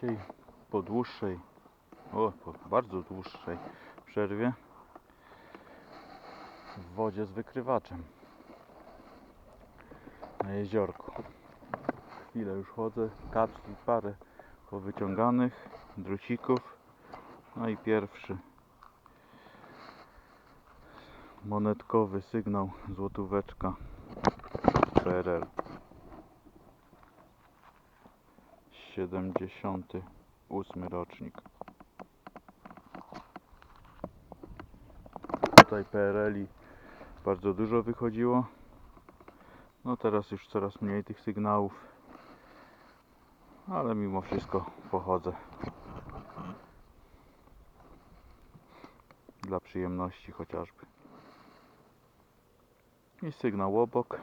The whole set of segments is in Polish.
Dzisiaj po dłuższej, o, po bardzo dłuższej przerwie w wodzie z wykrywaczem na jeziorku. Chwilę już chodzę, kaczki parę powyciąganych, drucików, no i pierwszy monetkowy sygnał złotóweczka PRL 78 rocznik. Tutaj PRL-i bardzo dużo wychodziło. No teraz już coraz mniej tych sygnałów ale mimo wszystko pochodzę. Dla przyjemności chociażby. I sygnał obok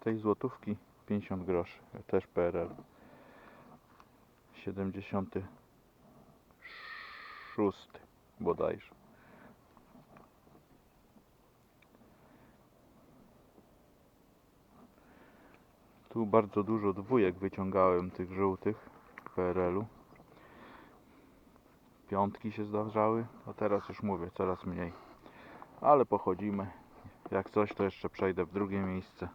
tej złotówki 50 groszy, też PRL 76 bodajże tu bardzo dużo dwójek wyciągałem tych żółtych PRL-u piątki się zdarzały a teraz już mówię coraz mniej ale pochodzimy jak coś, to jeszcze przejdę w drugie miejsce.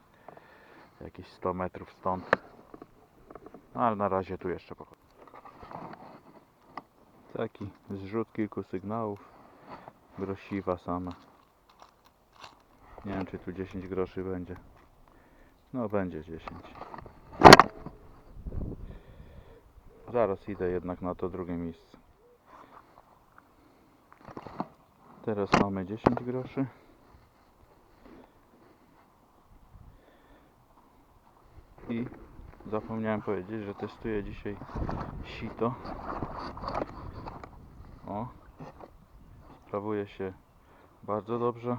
Jakieś 100 metrów stąd. No, ale na razie tu jeszcze pochodzę. Taki zrzut kilku sygnałów. Grosiwa sama. Nie wiem, czy tu 10 groszy będzie. No, będzie 10. Zaraz idę jednak na to drugie miejsce. Teraz mamy 10 groszy. i zapomniałem powiedzieć, że testuję dzisiaj sito. O, sprawuje się bardzo dobrze.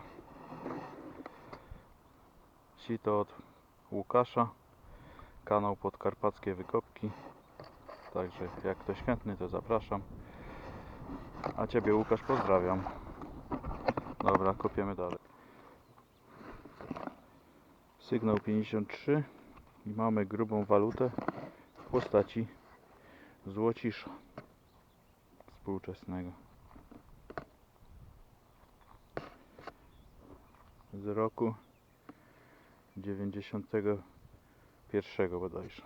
Sito od Łukasza, kanał Podkarpackie Wykopki. Także jak ktoś chętny, to zapraszam. A Ciebie Łukasz pozdrawiam. Dobra, kopiemy dalej. Sygnał 53 i mamy grubą walutę w postaci złocisza współczesnego. Z roku 91 bodajże.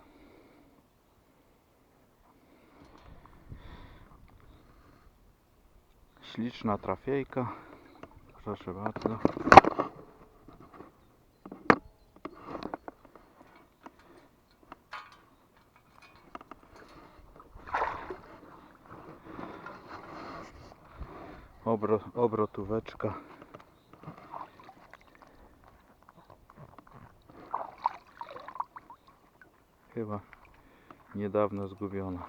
Śliczna trafiejka. Proszę bardzo Obro, obrotóweczka. Chyba niedawno zgubiona.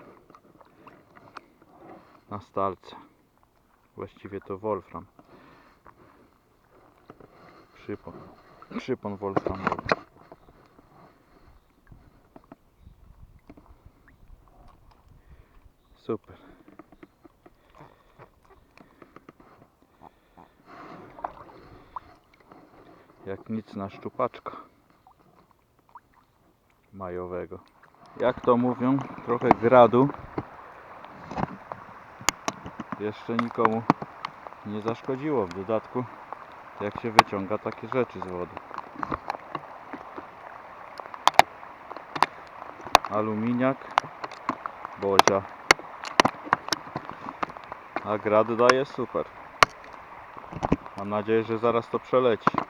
Na stalce. Właściwie to Wolfram. Przypon. Przypon Wolframowy. Super. Jak nic na szczupaczka majowego. Jak to mówią, trochę gradu jeszcze nikomu nie zaszkodziło. W dodatku, jak się wyciąga takie rzeczy z wody. Aluminiak, bozia. A grad daje super. Mam nadzieję, że zaraz to przeleci.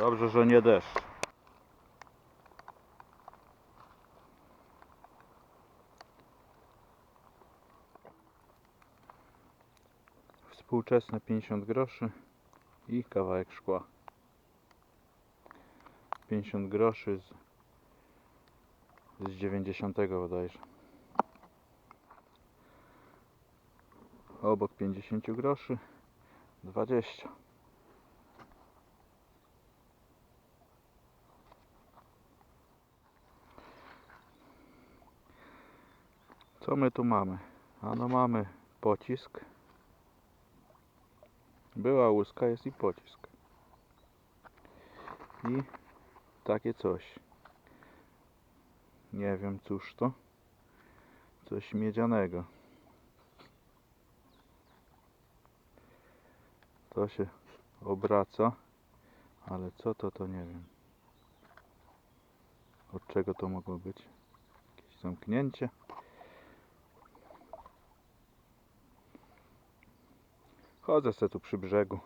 Dobrze, że nie deszcz. Współczesne 50 groszy i kawałek szkła. 50 groszy z, z 90 bodajże. Obok 50 groszy 20. Co my tu mamy? Ano mamy pocisk. Była łuska, jest i pocisk. I takie coś. Nie wiem cóż to. Coś miedzianego. To się obraca, ale co to to nie wiem. Od czego to mogło być? Jakieś zamknięcie? Chodzę se tu przy brzegu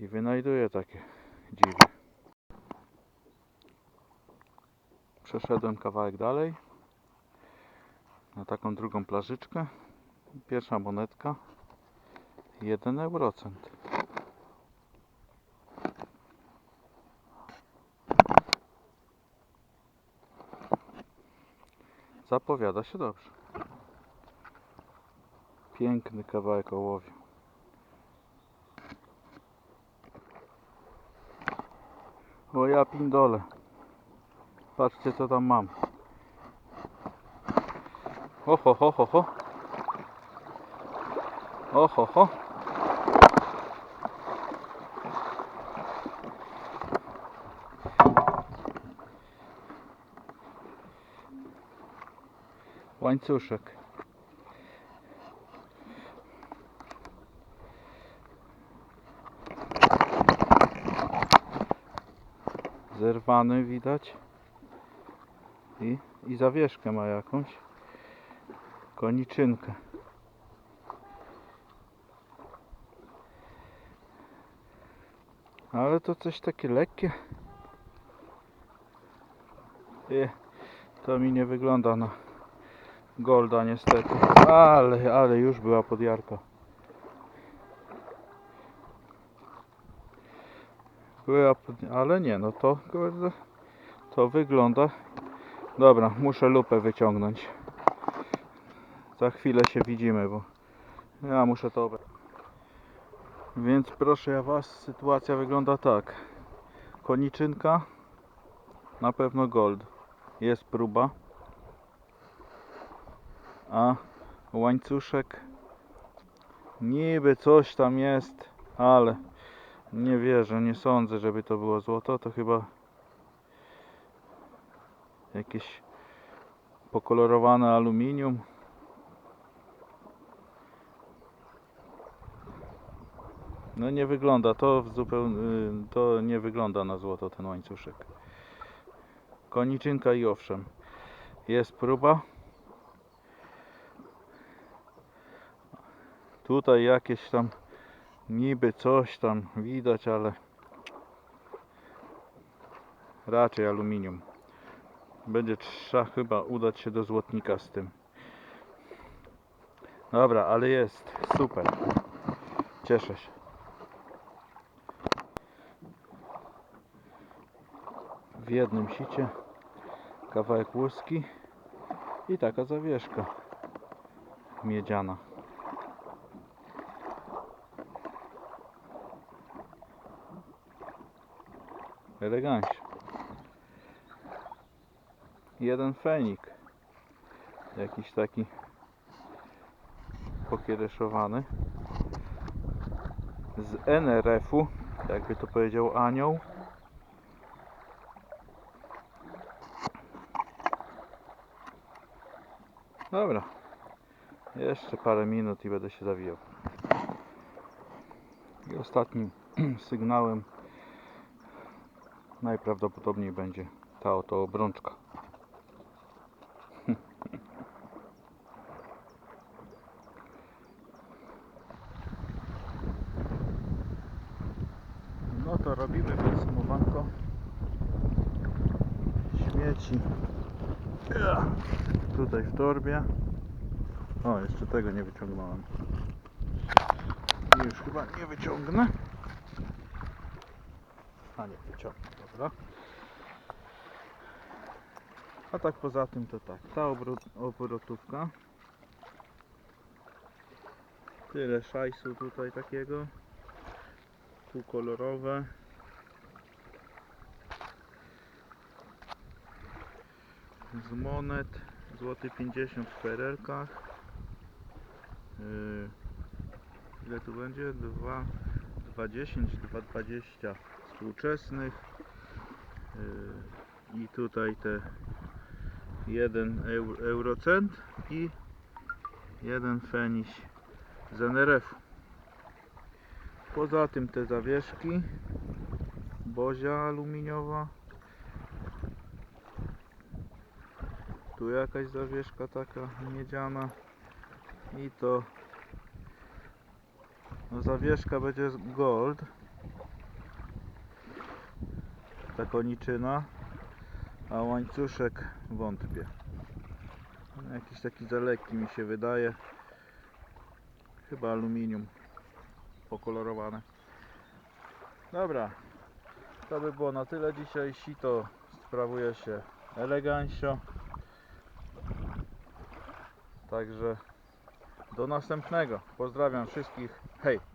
i wynajduję takie dziwy. Przeszedłem kawałek dalej na taką drugą plażyczkę. Pierwsza monetka 1 eurocent. Zapowiada się dobrze. Piękny kawałek ołowiu. O ja pindole. Patrzcie co tam mam. Oho, ho, ho, ho. Oho, ho. Łańcuszek. Zerwany widać. I, I zawieszkę ma jakąś. Koniczynkę. Ale to coś takie lekkie. Nie, to mi nie wygląda na golda niestety. Ale, ale już była podjarka. Była pod... Ale nie, no to kurde, to wygląda. Dobra, muszę lupę wyciągnąć. Za chwilę się widzimy, bo ja muszę to. Więc proszę ja was, sytuacja wygląda tak. Koniczynka, na pewno gold. Jest próba. A łańcuszek niby coś tam jest, ale nie wierzę, nie sądzę, żeby to było złoto. To chyba jakieś pokolorowane aluminium. No nie wygląda to w zupełnie, to nie wygląda na złoto ten łańcuszek. Koniczynka i owszem, jest próba. Tutaj jakieś tam niby coś tam widać, ale raczej aluminium. Będzie trzeba chyba udać się do złotnika z tym. Dobra, ale jest super. Cieszę się. W jednym sicie kawałek łuski i taka zawieszka miedziana. Elegancie. Jeden fenik. Jakiś taki pokiereszowany. Z NRF-u, jakby to powiedział anioł. Dobra. Jeszcze parę minut i będę się zawijał. I ostatnim sygnałem najprawdopodobniej będzie ta oto obrączka. No to robimy podsumowanko. Śmieci. Tutaj w torbie. O, jeszcze tego nie wyciągnąłem. Już chyba nie wyciągnę. A nie, wyciągnę, A tak poza tym to tak, ta obrot, obrotówka. Tyle szajsu tutaj takiego. Tu kolorowe. Z monet złoty 50 w perelkach. Yy, ile tu będzie? 2, 2,10, 2,20 współczesnych. Yy, I tutaj te jeden eur, eurocent i jeden feniś z NRF. Poza tym te zawieszki, bozia aluminiowa. Tu jakaś zawieszka taka miedziana i to no zawieszka będzie gold ta koniczyna a łańcuszek wątpię jakiś taki za lekki mi się wydaje chyba aluminium pokolorowane dobra to by było na tyle dzisiaj sito sprawuje się elegancio Także do następnego. Pozdrawiam wszystkich. Hej!